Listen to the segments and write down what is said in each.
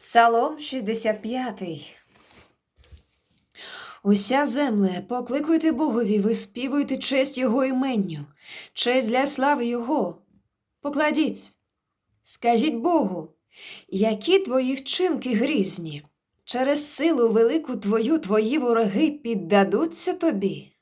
Псалом 65. Уся земле, покликуйте Богові, виспівуйте честь Його іменню, честь для слави Його. Покладіть, скажіть Богу, які твої вчинки грізні, через силу велику твою твої вороги піддадуться тобі.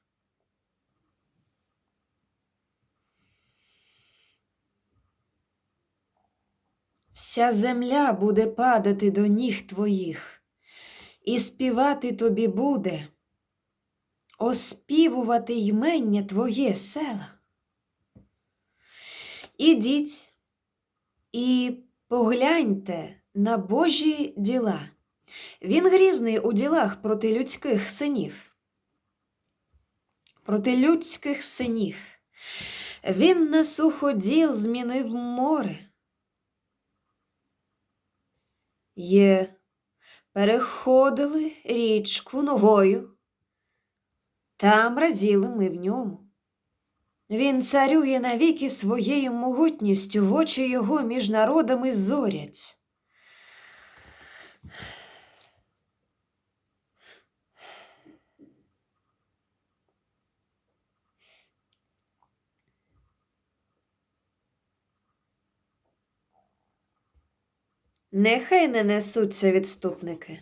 Вся земля буде падати до ніг твоїх, і співати тобі буде, оспівувати ймення твоє села. Ідіть і погляньте на Божі діла. Він грізний у ділах проти людських синів. Проти людських синів. Він на суходіл змінив море. Є, переходили річку ногою, там раділи ми в ньому. Він царює навіки своєю могутністю, очі його між народами зорять. Нехай не несуться відступники.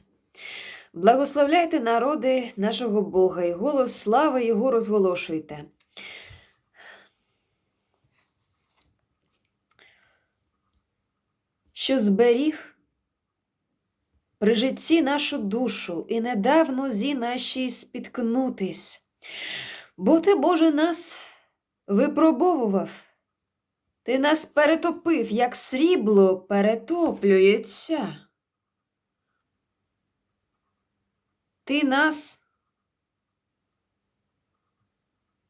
Благословляйте народи нашого Бога і голос слави Його розголошуйте. Що зберіг при житті нашу душу і не дав нозі нашій спіткнутись, бо ти, Боже, нас випробовував. Ти нас перетопив, як срібло перетоплюється. Ти нас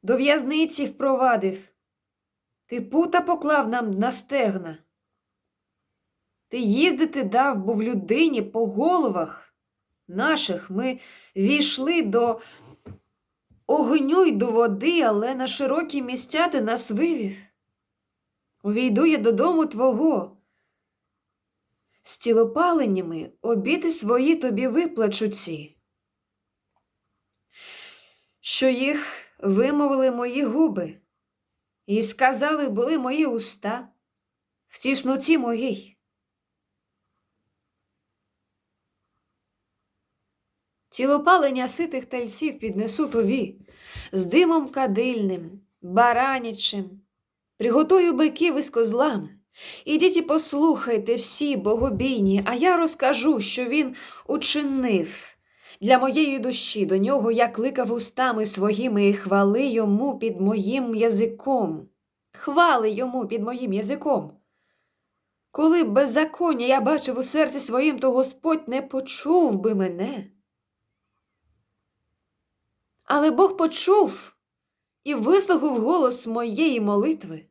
до в'язниці впровадив, ти пута поклав нам на стегна. Ти їздити дав, бо в людині по головах наших ми війшли до огню й до води, але на широкі місця ти нас вивів. Увійду я додому твого. З тілопаленнями обіти свої тобі виплачу ці, що їх вимовили мої губи, і сказали були мої уста в тісноті моїй. Тілопалення ситих тельців піднесу тобі з димом кадильним, баранячим. Приготую биків із козлами. Ідіть і послухайте всі богобійні, а я розкажу, що він учинив для моєї душі. До нього я кликав устами своїми і хвали йому під моїм язиком. Хвали йому під моїм язиком. Коли б беззаконня я бачив у серці своїм, то Господь не почув би мене. Але Бог почув і вислухав голос моєї молитви.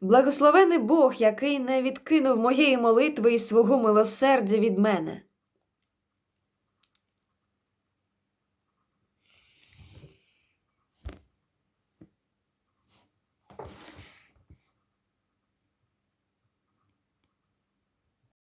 Благословений Бог, який не відкинув моєї молитви і свого милосердя від мене.